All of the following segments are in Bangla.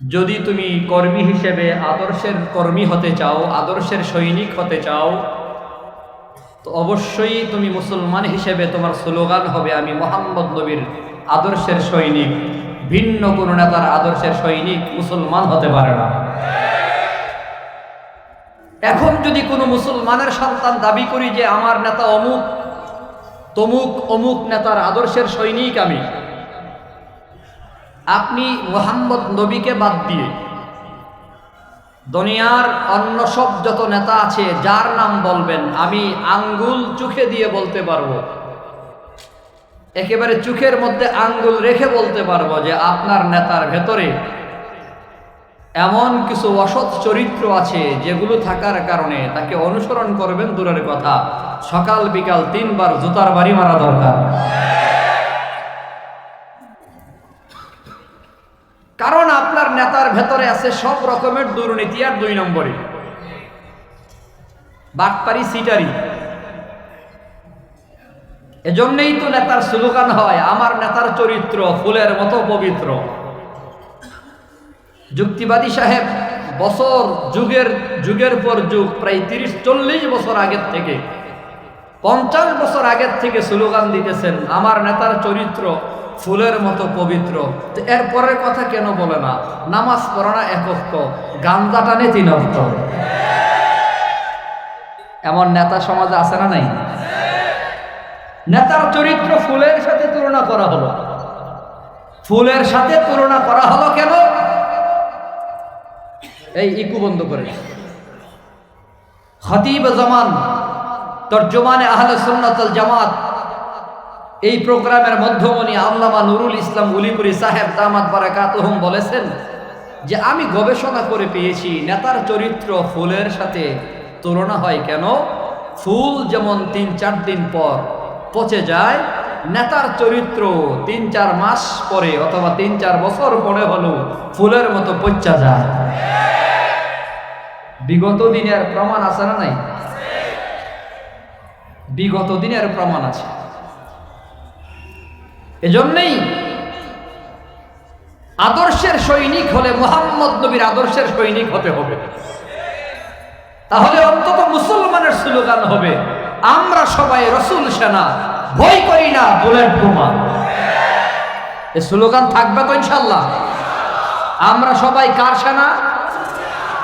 যদি তুমি কর্মী হিসেবে আদর্শের কর্মী হতে চাও, আদর্শের সৈনিক হতে চাও, তো অবশ্যই তুমি মুসলমান হিসেবে তোমার স্লোগান হবে, আমি মোহাম্মদ নবীর আদর্শের সৈনিক। ভিন্ন কোনো নেতার আদর্শের সৈনিক মুসলমান হতে পারে না। এখন যদি কোনো মুসলমানের সন্তান দাবি করি যে, আমার নেতা অমুক, তমুক, অমুক নেতার আদর্শের সৈনিক আমি আপনি মোহাম্মদ নবীকে বাদ দিয়ে দুনিয়ার অন্য সব যত নেতা আছে, যার নাম বলবেন, আমি আঙ্গুল চোখে দিয়ে বলতে পারব। একেবারে চোখের মধ্যে আঙ্গুল রেখে বলতে পারব যে, আপনার নেতার ভেতরে এমন কিছু অসৎ চরিত্র আছে, যেগুলো থাকার কারণে তাকে অনুসরণ করবেন দূরের কথা। সকাল বিকাল তিনবার জুতার বাড়ি মারা দরকার। নেতার ভেতরে আছে সব রকমের দুর্নীতি আর দুই নম্বরে। বাটপারি, সিটারি। এজন্যই তো নেতার স্লোগান হয়, আমার নেতার চরিত্র, ফুলের মতো পবিত্র। যুক্তিবাদী সাহেব, বছর যুগের যুগের পর যুগ, প্রায় তিরিশ, চল্লিশ বছর আগের থেকে, পঞ্চাশ বছর আগের থেকে স্লোগান দিতেছেন, আমার নেতার চরিত্র ফুলের মতো পবিত্র। তো এর পরের কথা কেন বলে না? নামাজ পড়ানা একত্র গান্দা টানে তিন এমন নেতা সমাজে আছে না নাই? নেতার চরিত্র ফুলের সাথে তুলনা করা হলো। ফুলের সাথে তুলনা করা হলো কেন? এই ইকু বন্ধ করে খতিব জামান, তর্জমানে আহলে সুন্নাতুল জামাত এই প্রোগ্রামের মধ্যমণি আল্লামা নুরুল ইসলাম উলিপুরি সাহেব দামাত বারাকাতহুম বলেছেন যে আমি গবেষণা করে পেয়েছি, নেতার চরিত্র ফুলের সাথে তুলনা হয় কেন? ফুল যেমন তিন চার দিন পর পচে যায়, নেতার চরিত্র তিন চার মাস পরে অথবা তিন চার বছর পরে হলেও ফুলের মতো পচা যায়। বিগত দিনের প্রমাণ আছে না নাই? বিগত দিনের প্রমাণ আছে। এজন্যই আদর্শের সৈনিক হলে মোহাম্মদ নবীর আদর্শের সৈনিক হতে হবে। তাহলে অন্তত মুসলমানের স্লোগান হবে, আমরা সবাই রসুল সেনা, ভয় করি না বুলেট বোমা এ স্লোগান থাকবে তো ইনশাল্লাহ আমরা সবাই কার সেনা?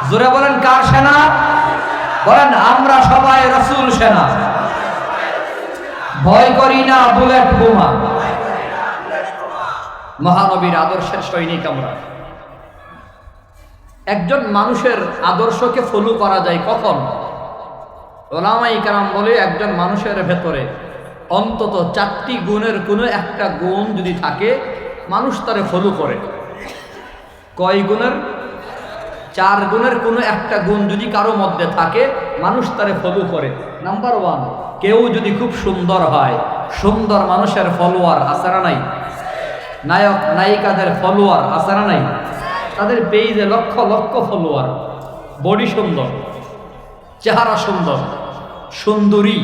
জোরে বলেন, কার সেনা? বলেন, আমরা সবাই রসুল সেনা, ভয় করি না বুলেট বোমা মহানবীর আদর্শের সৈনিক আমরা। একজন মানুষের আদর্শকে ফলো করা যায় কখন? ওলামাই কারাম বলে একজন মানুষের ভেতরে অন্তত চারটি গুণের কোনো একটা গুণ যদি থাকে, মানুষ তারে ফলো করে। কয় গুণের? চার গুণের কোনো একটা গুণ যদি কারও মধ্যে থাকে, মানুষ তারে ফলো করে। নাম্বার ওয়ান কেউ যদি খুব সুন্দর হয়, সুন্দর মানুষের ফলোয়ার আসারা নাই? নায়ক, নায়িকাদের ফলোয়ার আসারা নাই? তাদের পেজে লক্ষ লক্ষ ফলোয়ার বডি সুন্দর, চেহারা সুন্দর, সুন্দরী।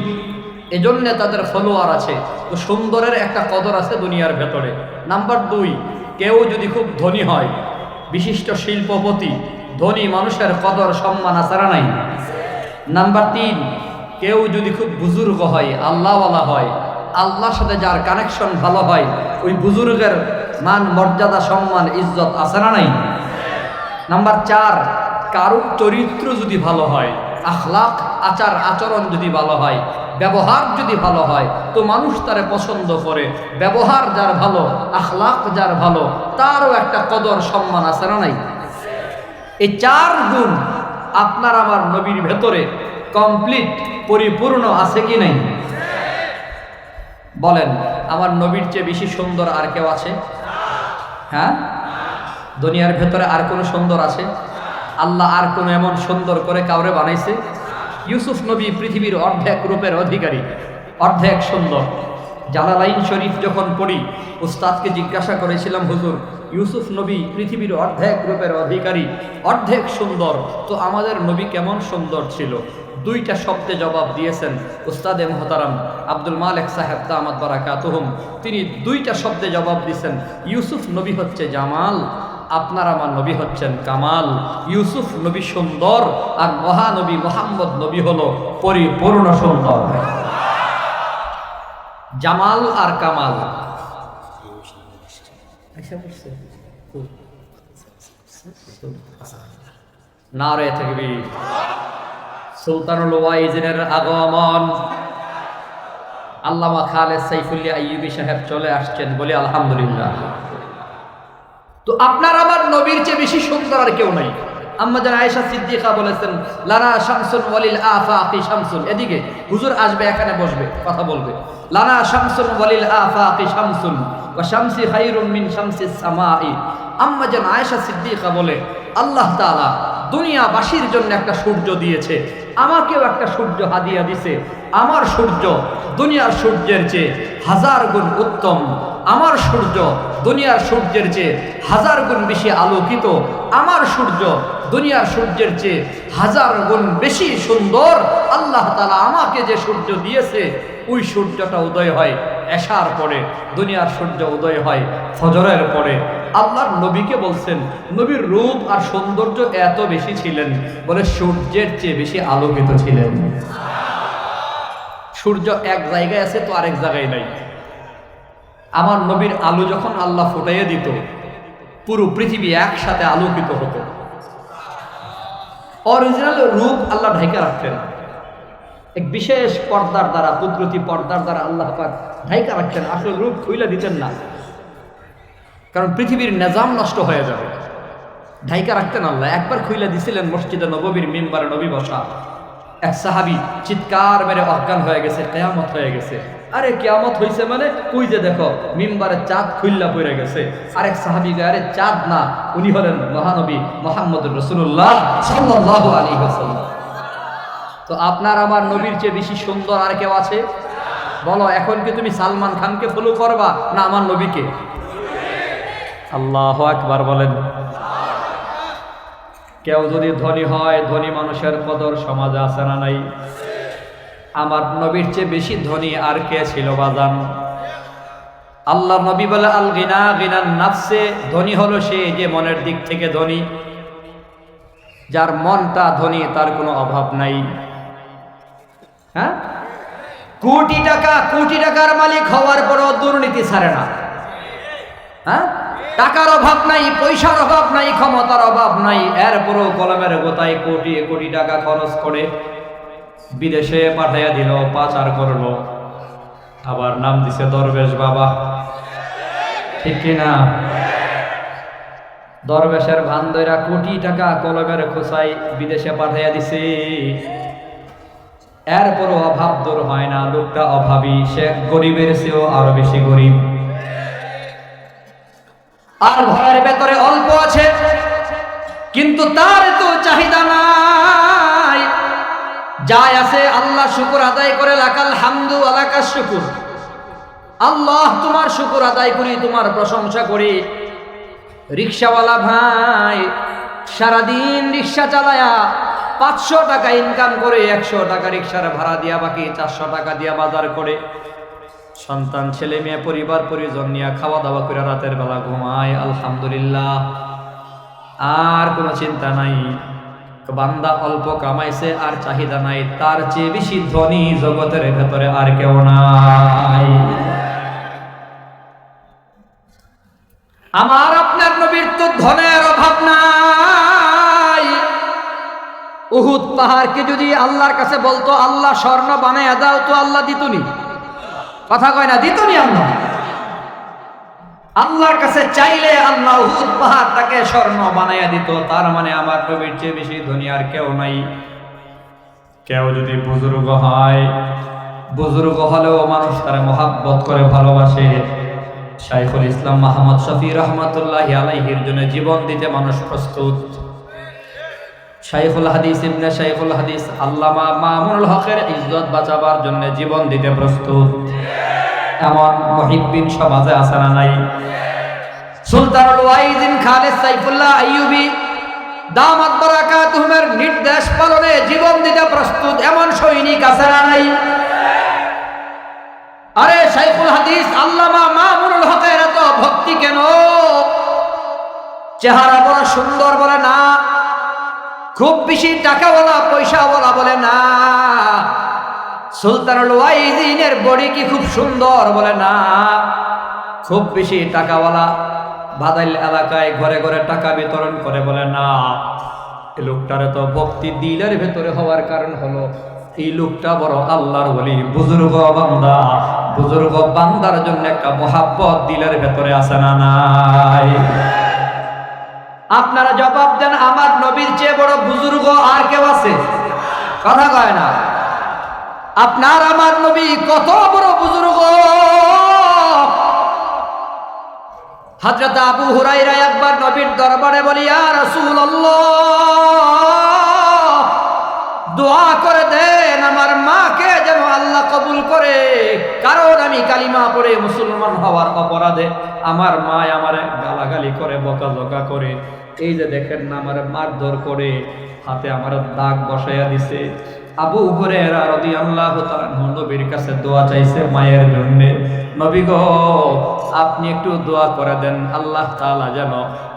এজন্যে তাদের ফলোয়ার আছে। তো সুন্দরের একটা কদর আছে দুনিয়ার ভেতরে। নাম্বার দুই, কেউ যদি খুব ধনী হয়, বিশিষ্ট শিল্পপতি, ধনী মানুষের কদর, সম্মান আসারা নাই? নাম্বার তিন, কেউ যদি খুব বুজুর্গ হয়, আল্লাহওয়ালা হয় আল্লাহর সাথে যার কানেকশন ভালো হয়, ওই বুজুর্গের মান, মর্যাদা, সম্মান, ইজ্জত আছে না নাই? নাম্বার চার, কারুর চরিত্র যদি ভালো হয় আখলাক আচার, আচরণ যদি ভালো হয়, ব্যবহার যদি ভালো হয়, তো মানুষ তারে পছন্দ করে। ব্যবহার যার ভালো আখলাক যার ভালো, তারও একটা কদর, সম্মান আছে না নাই? এই চার গুণ আপনার আমার নবীর ভেতরে কমপ্লিট পরিপূর্ণ আছে কি নাই? বলেন, আমার নবীর চেয়ে বেশি সুন্দর আর কেউ আছে? হ্যাঁ? দুনিয়ার ভেতরে আর কোনো সুন্দর আছে? আল্লাহ আর কোনো এমন সুন্দর করে কাউরে বানাইছে? ইউসুফ নবী পৃথিবীর অর্ধেক রূপের অধিকারী, অর্ধেক সুন্দর। জালালাইন শরীফ যখন পড়ি, উস্তাদকে জিজ্ঞাসা করেছিলাম, হুজুর, ইউসুফ নবী পৃথিবীর অর্ধেক রূপের অধিকারী, অর্ধেক সুন্দর, তো আমাদের নবী কেমন সুন্দর ছিল? দুইটা শব্দে জবাব দিয়েছেন উস্তাদে মোহতারাম আব্দুল মালেক সাহেব দামাত বারাকাতুহুম। তিনি দুইটা শব্দে জবাব দিয়েছেন, ইউসুফ নবী হচ্ছে জামাল, আপনার আমার নবী হচ্ছেন কামাল। ইউসুফ নবী সুন্দর আর মহানবী মোহাম্মদ নবী হলো পরিপূর্ণ সুন্দর। জামাল আর কামাল। নারে থাকবি সুলতানুল ওয়াইজিনের আগমন। আল্লামা খালেদ সাইফুল্লাহ আইয়ুবী সাহেব চলে আসছেন বলে আলহামদুলিল্লাহ। তো আপনার আমার নবীর চেয়ে বেশি সুন্দর আর কেউ নাই। আম্মা যারা আয়েশা সিদ্দিকা বলেছেন, লানা শামসুন ওয়ালিল আফাকি শামসুন। এদিকে হুজুর আসবে, এখানে বসবে, কথা বলবে। লানা শামসুন ওয়ালিল আফাকি শামসুন ওয়া শামসি খায়রুম মিন শামসিস সামাই। আম্মা যেন আয়েশা সিদ্দিকা বলে, আল্লাহ তাআলা দুনিয়াবাসীর জন্য একটা সূর্য দিয়েছে। আমাকেও একটা সূর্য হাদিয়া দিছে। আমার সূর্য দুনিয়ার সূর্যের চেয়ে হাজার গুণ উত্তম। আমার সূর্য দুনিয়ার সূর্যের চেয়ে হাজার গুণ বেশি আলোকিত। আমার সূর্য দুনিয়ার সূর্যের চেয়ে হাজার গুণ বেশি সুন্দর। আল্লাহ তালা আমাকে যে সূর্য দিয়েছে, ওই সূর্যটা উদয় হয়। এশার পরে দুনিয়ার সূর্য উদয় হয় ফজরের পরে। আল্লাহর নবীকে বলছেন, নবীর রূপ আর সৌন্দর্য এত বেশি ছিলেন বলে সূর্যের চেয়ে বেশি আলোকিত ছিলেন। সূর্য এক জায়গায় আছে তো আরেক জায়গায় নাই। আমার নবীর আলো যখন আল্লাহ ফুটাইয়ে দিত, পুরো পৃথিবী একসাথে আলোকিত হতো। অরিজিনাল রূপ আল্লাহ ঢেকে রাখতেন। এক বিশেষ পর্দার দ্বারা, কুদরতি পর্দার দ্বারা আল্লাহ পাক ঢাইকা রাখতেন আসল রূপ খুইলা দিতেন না। কারণ পৃথিবীর নিজাম নষ্ট হয়ে যাবে। ঢাইকা রাখতেন আল্লাহ। একবার খুইলা দিছিলেন মসজিদে নববীর মেম্বারে নবী বসা। এক সাহাবি চিৎকার মেরে অজ্ঞান হয়ে গেছে, কেয়ামত হয়ে গেছে। আরে, কেয়ামত হইছে মানে? কই যে দেখো, মিম্বারে চাঁদ খুল্লা পড়ে গেছে। আরেক সাহাবি আরে, চাঁদ না। উনি হলেন মহানবী মোহাম্মদ রসুল্লাহ সাল্লাহ আলী হাসাল্লাম তো আপনার আমার নবীর চেয়ে বেশি সুন্দর আর কেউ আছে? বলো, এখন কি তুমি সালমান খানকে ফলো করবা না আমার নবীকে? আল্লাহ একবার বলেন। কেউ যদি ধনী হয়, ধনী মানুষের কদর সমাজে আছে না নাই? আমার নবীর চেয়ে বেশি ধনী আর কে ছিল বাজান আল্লাহ নবী বলে আল গিনা গিনার নাফসে। ধনী হলো সে যে মনের দিক থেকে ধনী। যার মনটা ধনী, তার কোনো অভাব নাই। হ্যাঁ? কোটি টাকা, কোটি টাকার মালিক হওয়ার পরও দুর্নীতি ছাড়ে না। হ্যাঁ? টাকার অভাব নাই, পয়সার অভাব নাই, ক্ষমতার অভাব নাই। এরপরও কলমের গোতায় কোটি কোটি টাকা খরচ করে বিদেশে পাঠাইয়া দিল, পাচার করল। আবার নাম দিছে দরবেশ বাবা। ঠিক কিনা দরবেশের ভান্দরা কোটি টাকা কলমের খোসাই বিদেশে পাঠাইয়া দিছে। এরপরও অভাব দূর হয় না, লোকটা অভাবী, সে গরিবের চেয়েও আরও বেশি গরিব। আর ঘরের ভেতরে অল্প আছে, কিন্তু তার তো চাহিদা নাই। যাই আছে, আল্লাহ শুকুর আদায় করে, লাকাল হামদু আলাকার শুকুর। আল্লাহ তোমার শুকুর আদায় করি, তোমার প্রশংসা করি। রিক্সাওয়ালা ভাই, সারাদিন রিক্সা চালায়া পাঁচশো টাকা ইনকাম করে, একশো টাকা রিক্সার ভাড়া দিয়া বাকি, চারশো টাকা দিয়া বাজার করে। সন্তান, ছেলে, মেয়ে, পরিবার, পরিজন নিয়ে খাওয়া দাওয়া করে রাতের বেলা ঘুমায়, আলহামদুলিল্লাহ। আর কোনো চিন্তা নাই। বান্দা অল্প কামাইছে, আর চাহিদা নাই। তার চেয়ে বেশি ধনী জগতের ভেতরে আর কেউ নাই। আমার আপনার নবীর তো ধনের অভাব নাই। উহুদ পাহাড়কে যদি আল্লাহর কাছে বলতো আল্লাহ স্বর্ণ বানায় দাও তো আল্লাহ দিতুনি। কথা কয় না দিতুনি আল্লাহ। আল্লাহর কাছে চাইলে আল্লাহ উহুদ পাহাড় তাকে স্বর্ণ বানাইয়া দিত তার মানে আমার নবীর চেয়ে বেশি ধনী আর কেউ নাই। কেউ যদি বুজুর্গ হয় বুজুর্গ হলেও মানুষ তারা মহাব্বত করে ভালোবাসে। শাইখুল ইসলাম মাহমদ শফি রহমতুল্লাহ আলাইহির জন্য জীবন দিতে মানুষ প্রস্তুত। শাইখুল হাদিস ইবনে শাইখুল হাদিস আল্লামা মামুনুল হকের ইজ্জত বাঁচাবার জন্য জীবন দিতে প্রস্তুত। এমন মহিব্বিন সমাজে আছে না নাই? সুলতানুল ওয়াইদিন খালেদ সাইফুল্লাহ আইয়ুবি দামাত বারাকাতুহুমের নির্দেশ পালনে জীবন দিতে প্রস্তুত এমন সৈনিক আছে না নাই? আরে শাইখুল হাদিস, আল্লামা মামুনুল হকের এত ভক্তি কেন? চেহারা বড় সুন্দর বলে না? খুব বেশি টাকাওয়ালা, পয়সাওয়ালা বলে না। সুলতানুল ওয়াইদিনের বডি কি খুব সুন্দর বলে না। খুব বেশি টাকাওয়ালা, বাদাইল এলাকায় ঘরে ঘরে টাকা বিতরণ করে বলে না। এই লোকটার তো ভক্তি দিলের ভেতরে হওয়ার কারণ হলো, এই লোকটা বড় আল্লাহর বলি বুজুর্গ বান্দা। বুজুর্গ বান্দার জন্য একটা মহাব্বত দিলের ভেতরে আছে না নাই? আপনারা জবাব দেন, আমার নবীর চেয়ে বড় বুজুর্গ আর কেউ আছে? কথা কয় না। আপনার আমার নবী কত বড় বুজুর্গ। হযরত আবু হুরাইরা একবার নবীর দরবারে বলি রাসূলুল্লাহ, দোয়া করে দেন আমি কালিমা পড়ে মুসলমান হওয়ার অপরাধে আমার মা আমার গালাগালি করে, বকাঝকা করে। এই যে দেখেন না, আমার মারধর করে, হাতে আমার দাগ বসাইয়া দিছে। আবু হুরায়রা আল্লাহ তাআলা নবীর কাছে দোয়া চাইছে মায়ের জন্য। নবী গো আপনি একটু দোয়া করে দেন, আল্লাহ তালা যেন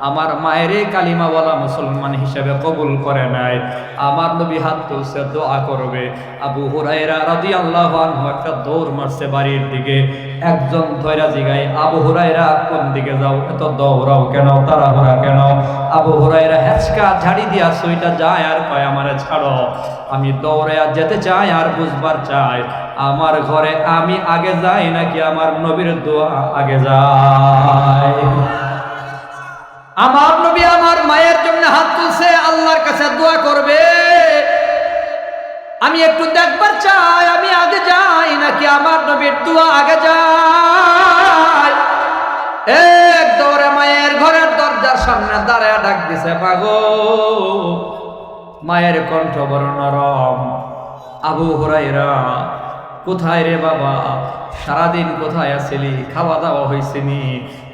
আমার মায়ের কালিমাওয়ালা মুসলমান হিসেবে কবুল করে নাই আমার নবী হাত তুলছে, দোয়া করবে। আবু হুরাইরা রাজি আল্লাহ একটা দৌড় মারছে বাড়ির দিকে। একজন ধৈরা জিগায়, আবু হুরায়রা, কোন দিকে যাও? এত দৌড়াও কেন? তাড়াহুড়া কেন? আবু হুরায়রা হেঁচকা ঝাড়ি দিয়া সুইটা যায় আর কয়, আমারে ছাড়ো। আমি দৌড়ে যেতে চাই আর বুঝবার চাই। আমার ঘরে আমি আগে যাই নাকি আমার নবীর দোয়া আগে যায়? আমার নবী আমার মায়ের জন্য হাত তুলছে, আল্লাহর কাছে দোয়া করবে। আমি একটু দেখবার চাই, আমি আগে যাই নাকি আমার নবীর দোয়া আগে যাই এক দৌড়ে মায়ের ঘরের দরজার সামনে দাঁড়ায় ডাক দিছে, পাগো। মায়ের কণ্ঠ বড় নরম। আবু হুরাইরা কোথায় রে বাবা? সারাদিন কোথায় আছিলি খাওয়া দাওয়া হয়েছিনি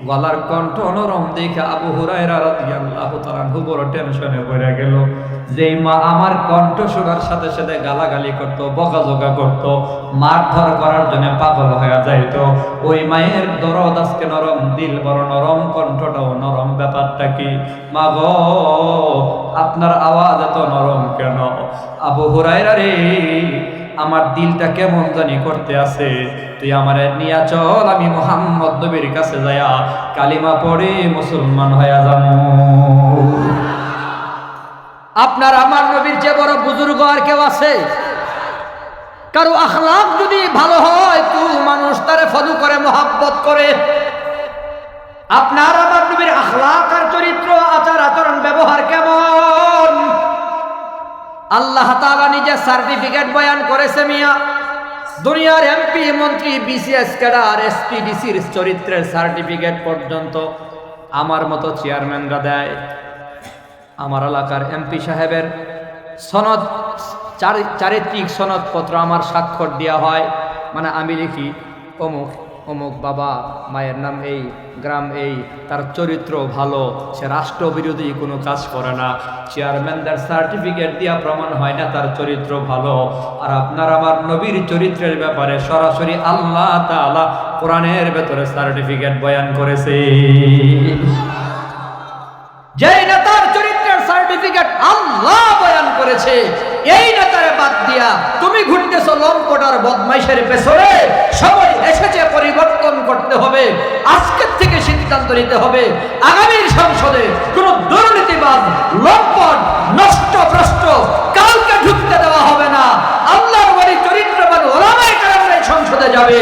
গলার কণ্ঠ নরম দেখে আবু বড় টেনশনে পড়ে গেল। যেই মা আমার কণ্ঠ শোনার সাথে সাথে গালাগালি করতো, বকাঝকা করতো, মারধর করার জন্য পাগল হয়ে যাইতো। ওই মায়ের দরদ আজকে নরম, দিল বড় নরম, কণ্ঠটাও নরম। ব্যাপারটা কি? মা গো, আপনার আওয়াজ এত নরম কেন? আবু হুরাইরা রে আমার দিলটা কেমন জানি করতে আছে। তুই আমার নিয়া চল, আমি মোহাম্মদ নবীর কাছে যায়া কালিমা পড়ে মুসলমান হয়ে যাব। আপনার আমার নবীর যে বড় বুজুর্গ আর কেউ আছে? কারও আখলাক যদি ভালো হয়, তু মানুষ তারে ফলো করে, মহাব্বত করে। আপনার আমার নবীর আখলাক আর চরিত্র আচার আচরণ ব্যবহার কেমন? আল্লাহ তালা নিজে সার্টিফিকেট বয়ান করেছে মিয়া। দুনিয়ার এমপি মন্ত্রী বিসিএস ক্যাডার এসপিডিসির চরিত্রের সার্টিফিকেট পর্যন্ত আমার মতো চেয়ারম্যানরা দেয়। আমার এলাকার এমপি সাহেবের সনদ, চারি- চারিত্রিক সনদপত্র আমার স্বাক্ষর দেওয়া হয়। মানে আমি লিখি অমুক অমুক বাবা মায়ের নাম এই, গ্রাম এই, তার চরিত্র ভালো, সে রাষ্ট্রবিরোধী কোনো কাজ করে না। চেয়ারম্যানদের সার্টিফিকেট দিয়া প্রমাণ হয় না তার চরিত্র ভালো। আর আপনার আমার নবীর চরিত্রের ব্যাপারে সরাসরি আল্লাহ তাআলা কোরআনের ভেতরে সার্টিফিকেট বয়ান করেছে। যেই নেতার চরিত্রের সার্টিফিকেট আল্লাহ বয়ান করেছে এই নেতারে বাদ দিয়া তুমি ঘুরতেছো লম্পটার বদমাইশের পেছনে। সময় এসেছে পরিবর্তন করতে হবে, আজকের থেকে সিদ্ধান্ত নিতে হবে। আগামীর সংসদে কোন দুর্নীতিবাদ লম্পট নষ্ট ভ্রষ্ট কাউকে ঢুকতে দেওয়া হবে না। আল্লাহর বাড়ি চরিত্রবান ওলামাই কারণে সংসদে যাবে।